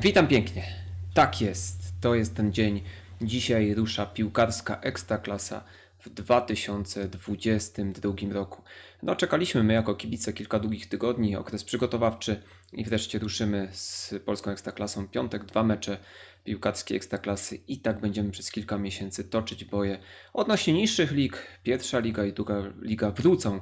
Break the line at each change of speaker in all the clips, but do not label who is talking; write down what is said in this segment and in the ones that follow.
Witam pięknie. Tak jest. To jest ten dzień. Dzisiaj rusza piłkarska ekstraklasa w 2022 roku. No, czekaliśmy my jako kibice kilka długich tygodni, okres przygotowawczy i wreszcie ruszymy z polską ekstraklasą. Piątek, dwa mecze piłkarskiej ekstraklasy i tak będziemy przez kilka miesięcy toczyć boje odnośnie niższych lig. Pierwsza liga i druga liga wrócą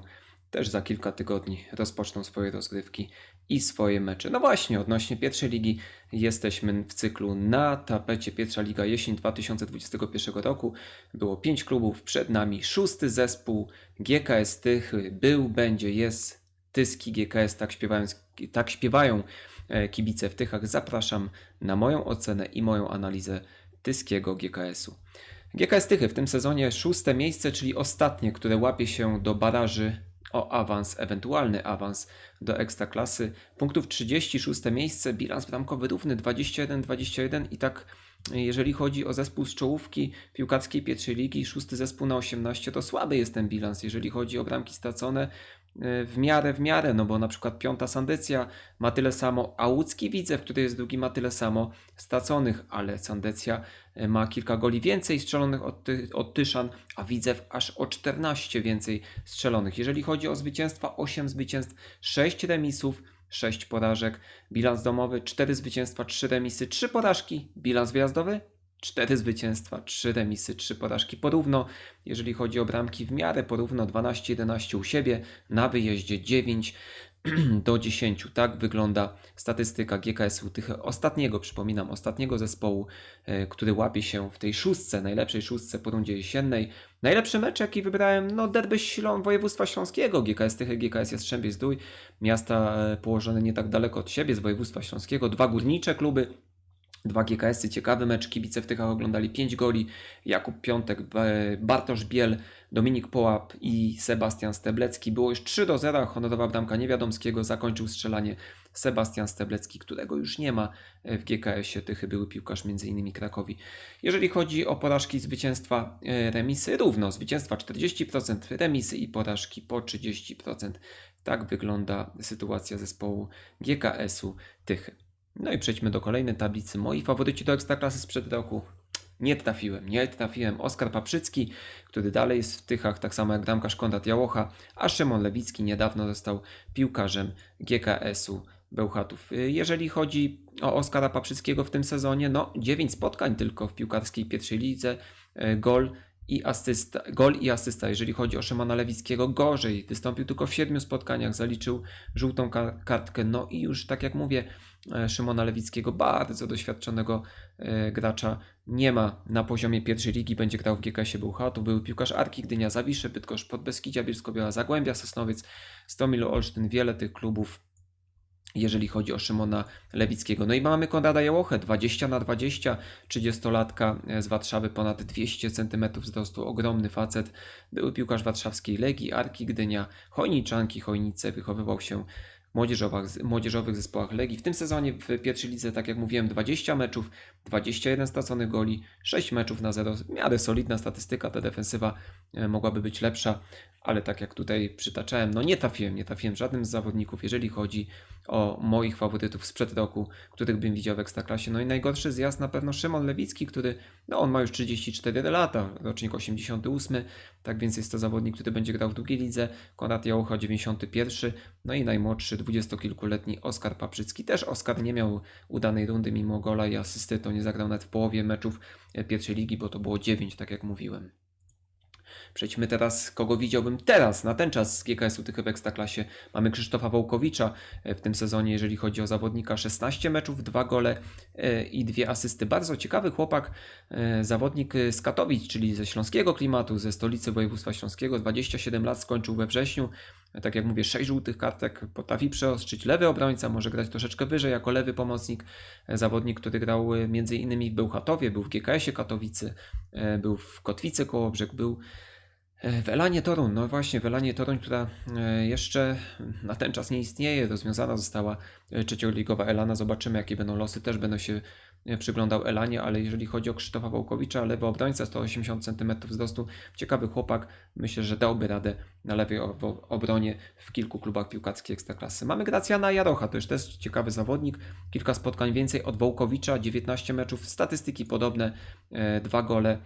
też za kilka tygodni rozpoczną swoje rozgrywki i swoje mecze. No właśnie, odnośnie pierwszej ligi jesteśmy w cyklu na tapecie pierwsza liga jesień 2021 roku. Było pięć klubów, przed nami szósty zespół GKS Tychy. Był, będzie, jest Tyski GKS, tak śpiewają, tak śpiewają e, kibice w Tychach. Zapraszam na moją ocenę i moją analizę Tyskiego GKS-u. GKS Tychy w tym sezonie szóste miejsce, czyli ostatnie, które łapie się do baraży o awans, ewentualny awans do ekstraklasy. Punktów 36 miejsce, bilans bramkowy równy 21-21 i tak jeżeli chodzi o zespół z czołówki piłkarskiej pierwszej ligi, szósty zespół na 18 to słaby jest ten bilans. Jeżeli chodzi o bramki stracone, w miarę, w miarę, no bo na przykład piąta Sandecja ma tyle samo, a łódzki Widzew, który jest drugi, ma tyle samo straconych, ale Sandecja e, ma kilka goli więcej strzelonych od, Ty, od Tyszan, a Widzew aż o 14 więcej strzelonych. Jeżeli chodzi o zwycięstwa, 8 zwycięstw, 6 remisów, 6 porażek, bilans domowy, 4 zwycięstwa, 3 remisy, 3 porażki, bilans wyjazdowy, 4 zwycięstwa, 3 remisy, 3 porażki porówno. Jeżeli chodzi o bramki w miarę porówno 12-11 u siebie, na wyjeździe 9 do 10. Tak wygląda statystyka GKS-u tych ostatniego, przypominam, ostatniego zespołu, e, który łapie się w tej szóstce, najlepszej szóstce po rundzie jesiennej. Najlepszy mecz, jaki wybrałem, no derby Ślą, województwa śląskiego, GKS Tychy, GKS Jastrzębie Zdrój, miasta e, położone nie tak daleko od siebie, z województwa śląskiego, dwa górnicze kluby, Dwa GKS-y, ciekawy mecz, kibice w Tychach oglądali 5 goli, Jakub Piątek, Bartosz Biel, Dominik Połap i Sebastian Steblecki. Było już 3 do 0, honorowa bramka Niewiadomskiego, zakończył strzelanie Sebastian Steblecki, którego już nie ma w GKS-ie, Tychy były piłkarz m.in. Krakowi. Jeżeli chodzi o porażki, zwycięstwa, e, remisy, równo, zwycięstwa 40%, remisy i porażki po 30%. Tak wygląda sytuacja zespołu GKS-u Tychy. No i przejdźmy do kolejnej tablicy. Moi faworyci do Ekstraklasy sprzed roku. Nie trafiłem, nie trafiłem. Oskar Paprzycki, który dalej jest w Tychach, tak samo jak bramkarz Konrad Jałocha, a Szymon Lewicki niedawno został piłkarzem GKS-u Bełchatów. Jeżeli chodzi o Oskara Paprzyckiego w tym sezonie, no 9 spotkań tylko w piłkarskiej pierwszej lidze, e, gol i asysta, gol i asysta. Jeżeli chodzi o Szymona Lewickiego, gorzej. Wystąpił tylko w siedmiu spotkaniach, zaliczył żółtą kartkę. No i już tak jak mówię, e, Szymona Lewickiego, bardzo doświadczonego e, gracza, nie ma na poziomie pierwszej ligi. Będzie grał w GKS-ie Bełchatów. Był piłkarz Arki, Gdynia, Zawisze, Bydgoszcz, Podbeskidzia, Bielsko-Biała, Zagłębia, Sosnowiec, Stomil, Olsztyn. Wiele tych klubów jeżeli chodzi o Szymona Lewickiego. No i mamy Konrada Jałochę, 20 na 20, 30-latka z Warszawy, ponad 200 cm wzrostu, ogromny facet. Był piłkarz warszawskiej Legii, Arki Gdynia, Chojniczanki, Chojnice, wychowywał się młodzieżowych, młodzieżowych zespołach Legii. W tym sezonie w pierwszej lidze, tak jak mówiłem, 20 meczów, 21 straconych goli, 6 meczów na 0. W miarę solidna statystyka, ta defensywa e, mogłaby być lepsza, ale tak jak tutaj przytaczałem, no nie trafiłem, nie trafiłem żadnym z zawodników, jeżeli chodzi o moich faworytów sprzed roku, których bym widział w Ekstraklasie. No i najgorszy zjazd na pewno Szymon Lewicki, który, no on ma już 34 lata, rocznik 88, tak więc jest to zawodnik, który będzie grał w drugiej lidze. Konrad Jałucha 91, no i najmłodszy, dwudziestokilkuletni Oskar Paprzycki. Też Oskar nie miał udanej rundy mimo gola i asysty, to nie zagrał nawet w połowie meczów pierwszej ligi, bo to było 9, tak jak mówiłem. Przejdźmy teraz, kogo widziałbym teraz, na ten czas z GKS-u Tychy w Ekstraklasie. Mamy Krzysztofa Wołkowicza e, w tym sezonie, jeżeli chodzi o zawodnika, 16 meczów, 2 gole e, i dwie asysty. Bardzo ciekawy chłopak, e, zawodnik z Katowic, czyli ze śląskiego klimatu, ze stolicy województwa śląskiego, 27 lat, skończył we wrześniu. Tak jak mówię, 6 żółtych kartek, potrafi przeostrzyć lewy obrońca, może grać troszeczkę wyżej jako lewy pomocnik. Zawodnik, który grał między innymi w Bełchatowie, był w GKS-ie Katowicy, był w Kotwicy Kołobrzeg, był E, w Elanie Toruń, no właśnie, w Elanie Toruń, która jeszcze na ten czas nie istnieje, rozwiązana została trzecioligowa Elana. Zobaczymy, jakie będą losy. Też będę się przyglądał Elanie, ale jeżeli chodzi o Krzysztofa Wołkowicza, lewy obrońca, 180 cm wzrostu, ciekawy chłopak, myślę, że dałby radę na lewej obronie w kilku klubach piłkarskich Ekstraklasy. Mamy Gracjana Jarocha, to już też ciekawy zawodnik, kilka spotkań więcej od Wołkowicza, 19 meczów, statystyki podobne, e, dwa gole,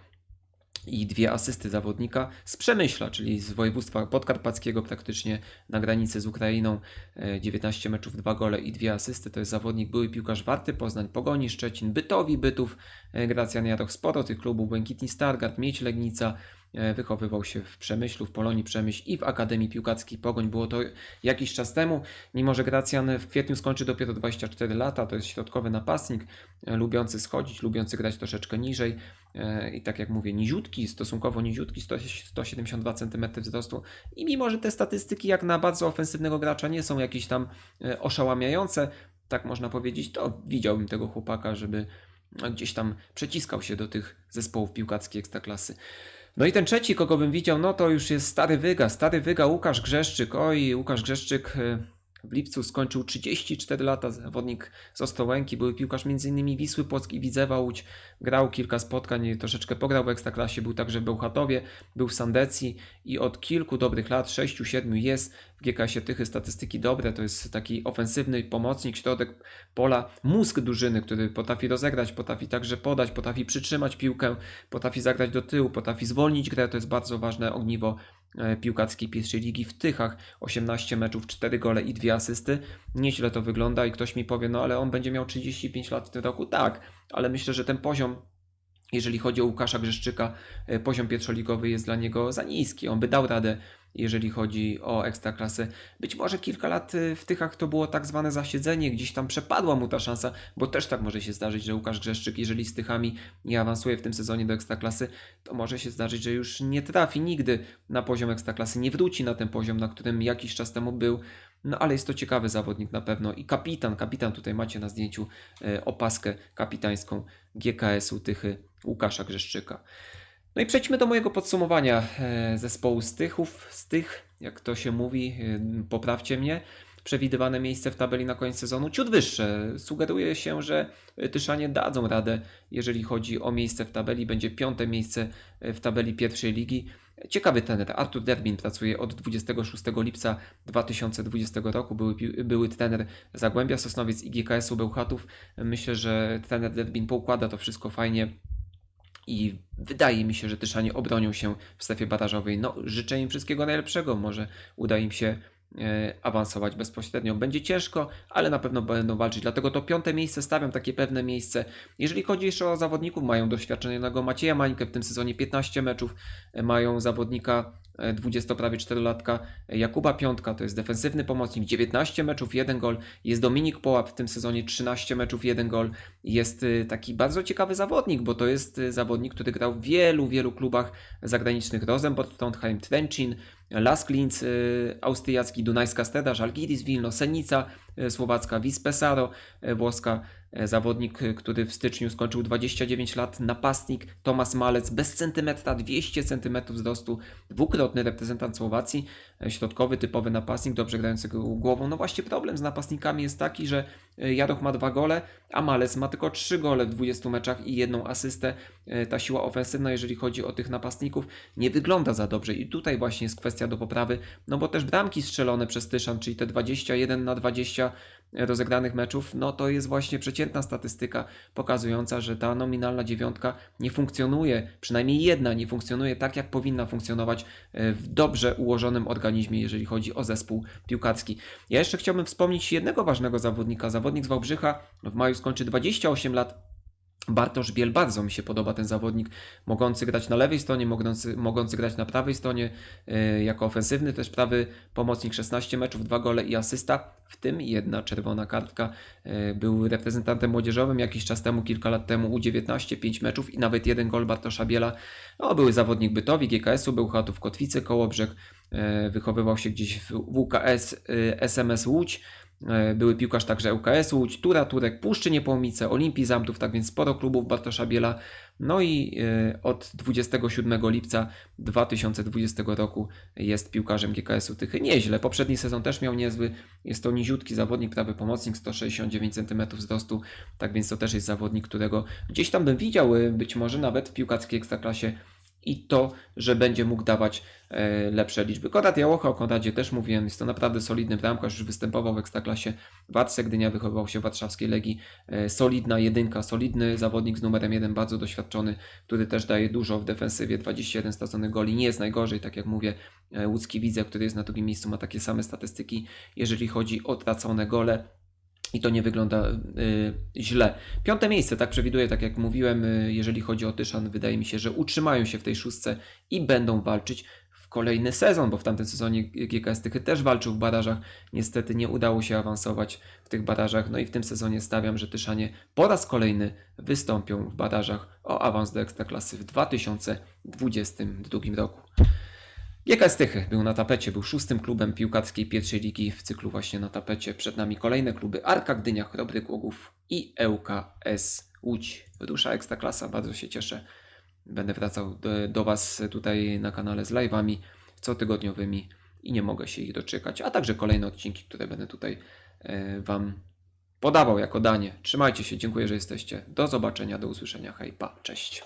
i dwie asysty zawodnika z Przemyśla, czyli z województwa podkarpackiego, praktycznie na granicy z Ukrainą. E, 19 meczów, dwa gole i dwie asysty. To jest zawodnik, były piłkarz Warty, Poznań, Pogoni, Szczecin, Bytowi, Bytów, e, Gracjan Jaroch. Sporo tych klubów, Błękitni Stargard, Miedź Legnica. E, Wychowywał się w Przemyślu, w Polonii Przemyśl i w Akademii Piłkarskiej Pogoń. Było to jakiś czas temu, mimo że Gracjan w kwietniu skończy dopiero 24 lata, to jest środkowy napastnik, e, lubiący schodzić, lubiący grać troszeczkę niżej. E, I tak jak mówię, niziutki, stosunkowo niziutki, 100 172 cm wzrostu. I mimo, że te statystyki jak na bardzo ofensywnego gracza nie są jakieś tam oszałamiające, tak można powiedzieć, to widziałbym tego chłopaka, żeby no, gdzieś tam przeciskał się do tych zespołów piłkarskich ekstraklasy. No i ten trzeci, kogo bym widział, no to już jest stary wyga, stary wyga Łukasz Grzeszczyk. Oj, Łukasz Grzeszczyk e, w lipcu skończył 34 lata, zawodnik z Ostrołęki, były piłkarz m.in. Wisły Płock i Widzewa Łódź, grał kilka spotkań, troszeczkę pograł w Ekstraklasie, był także w Bełchatowie, był w Sandecji i od kilku dobrych lat, 6-7 jest w GKS-ie Tychy statystyki dobre, to jest taki ofensywny pomocnik, środek pola, mózg drużyny, który potrafi rozegrać, potrafi także podać, potrafi przytrzymać piłkę, potrafi zagrać do tyłu, potrafi zwolnić grę, to jest bardzo ważne ogniwo e, piłkarskiej pierwszej ligi w Tychach, 18 meczów, 4 gole i 2 asysty, nieźle to wygląda i ktoś mi powie, no ale on będzie miał 35 lat w tym roku, tak, ale myślę, że ten poziom jeżeli chodzi o Łukasza Grzeszczyka, e, poziom pierwszoligowy jest dla niego za niski. On by dał radę, jeżeli chodzi o ekstraklasę. Być może kilka lat e, w Tychach to było tak zwane zasiedzenie, gdzieś tam przepadła mu ta szansa, bo też tak może się zdarzyć, że Łukasz Grzeszczyk, jeżeli z Tychami nie awansuje w tym sezonie do ekstraklasy, to może się zdarzyć, że już nie trafi nigdy na poziom ekstraklasy, nie wróci na ten poziom, na którym jakiś czas temu był. No ale jest to ciekawy zawodnik na pewno i kapitan, kapitan tutaj macie na zdjęciu e, opaskę kapitańską GKS-u Tychy Łukasza Grzeszczyka. No i przejdźmy do mojego podsumowania e, zespołu Stychów, z tych, jak to się mówi, e, poprawcie mnie, przewidywane miejsce w tabeli na koniec sezonu ciut wyższe. Sugeruje się, że Tyszanie dadzą radę, jeżeli chodzi o miejsce w tabeli. Będzie piąte miejsce w tabeli pierwszej ligi. Ciekawy trener. Artur Derbin pracuje od 26 lipca 2020 roku. Były, były trener Zagłębia Sosnowiec i GKS-u Bełchatów. Myślę, że trener Derbin poukłada to wszystko fajnie. I wydaje mi się, że Tyszanie obronią się w strefie barażowej. No, życzę im wszystkiego najlepszego. Może uda im się e, awansować bezpośrednio. Będzie ciężko, ale na pewno będą walczyć. Dlatego to piąte miejsce stawiam, takie pewne miejsce. Jeżeli chodzi jeszcze o zawodników, mają doświadczonego Macieja Mańkę w tym sezonie 15 meczów. E, Mają zawodnika 20 prawie 4-latka e, Jakuba Piątka, to jest defensywny pomocnik, 19 meczów, 1 gol. Jest Dominik Połap w tym sezonie 13 meczów, 1 gol. Jest y, taki bardzo ciekawy zawodnik, bo to jest y, zawodnik, który grał w wielu, wielu klubach zagranicznych. Rosenborg, Trondheim, Trencin, Lask Linz, y, austriacki, Dunajska Steda, Żalgiris Wilno, Senica słowacka, Vispesaro y, włoska. E, Zawodnik, y, który w styczniu skończył 29 lat, napastnik Tomasz Malec, bez centymetra, 200 centymetrów wzrostu, dwukrotny reprezentant Słowacji, e, środkowy, typowy napastnik, dobrze grający głową. No właśnie problem z napastnikami jest taki, że e, Jaroch ma dwa gole, a Malec ma tylko trzy gole w 20 meczach i jedną asystę. E, Ta siła ofensywna, jeżeli chodzi o tych napastników, nie wygląda za dobrze i tutaj właśnie jest kwestia do poprawy, no bo też bramki strzelone przez Tyszan, czyli te 21 na 20 rozegranych meczów, no to jest właśnie przeciętna statystyka pokazująca, że ta nominalna dziewiątka nie funkcjonuje, przynajmniej jedna nie funkcjonuje tak, jak powinna funkcjonować e, w dobrze ułożonym organizmie, jeżeli chodzi o zespół piłkarski. Ja jeszcze chciałbym wspomnieć jednego ważnego zawodnika. Zawodnik z Wałbrzycha w maju skończy 28 lat. Bartosz Biel, bardzo mi się podoba ten zawodnik, mogący grać na lewej stronie, mogący, mogący grać na prawej stronie, yy, jako ofensywny też prawy pomocnik, 16 meczów, 2 gole i asysta, w tym jedna czerwona kartka. Yy, był reprezentantem młodzieżowym jakiś czas temu, kilka lat temu, U19, 5 meczów i nawet jeden gol Bartosza Biela. No, były zawodnik Bytowi, GKS-u, był Chatów Kotwicy, Kołobrzeg, yy, wychowywał się gdzieś w WKS, SMS Łódź, E, Były piłkarz także ŁKS Łódź, Tura Turek, Puszczy Niepołomice, Olimpii Zamtów, tak więc sporo klubów Bartosza Biela. No i e, od 27 lipca 2020 roku jest piłkarzem GKS-u Tychy. Nieźle, poprzedni sezon też miał niezły. Jest to niziutki zawodnik, prawy pomocnik, 169 cm wzrostu, tak więc to też jest zawodnik, którego gdzieś tam bym widział, e, być może nawet w piłkarskiej ekstraklasie i to, że będzie mógł dawać e, lepsze liczby. Konrad Jałocha, o Konradzie też mówiłem, jest to naprawdę solidny bramkarz, już występował w Ekstraklasie w Arce Gdynia, wychowywał się w warszawskiej Legii, e, solidna jedynka, solidny zawodnik z numerem jeden, bardzo doświadczony, który też daje dużo w defensywie, 21 straconych goli, nie jest najgorzej, tak jak mówię, e, łódzki Widzew, który jest na drugim miejscu, ma takie same statystyki, jeżeli chodzi o tracone gole, i to nie wygląda y, źle. Piąte miejsce, tak przewiduję, tak jak mówiłem, y, jeżeli chodzi o Tyszan, wydaje mi się, że utrzymają się w tej szóstce i będą walczyć w kolejny sezon, bo w tamtym sezonie GKS Tychy też walczył w barażach. Niestety nie udało się awansować w tych barażach, no i w tym sezonie stawiam, że Tyszanie po raz kolejny wystąpią w barażach o awans do Ekstraklasy w 2022 roku. GKS Tychy był na tapecie, był szóstym klubem piłkarskiej pierwszej ligi w cyklu właśnie na tapecie. Przed nami kolejne kluby Arka Gdynia, Chrobry Głogów i ŁKS Łódź. Rusza Ekstraklasa, bardzo się cieszę. Będę wracał do, do Was tutaj na kanale z live'ami cotygodniowymi i nie mogę się ich doczekać, a także kolejne odcinki, które będę tutaj e, Wam podawał jako danie. Trzymajcie się, dziękuję, że jesteście. Do zobaczenia, do usłyszenia. Hej, pa, cześć.